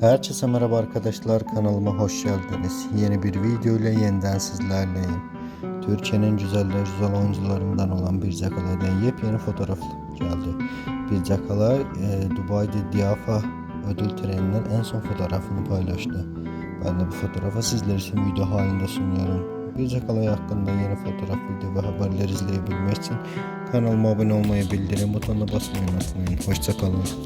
Herkese merhaba arkadaşlar kanalıma hoş geldiniz. Yeni bir video ile yeniden sizlerleyim. Türkiye'nin güzel ve güzel oyuncularından olan bir Cakala'dan yepyeni fotoğraf geldi. Bir Cakala e, Dubai'de Diafa ödül töreninden en son fotoğrafını paylaştı. Ben de bu fotoğrafı sizler için video halinde sunuyorum. Bir Cakala hakkında yeni fotoğraf, video ve haberler izleyebilmek için kanalıma abone olmayı, bildirim butonuna basmayı unutmayın. Hoşçakalın.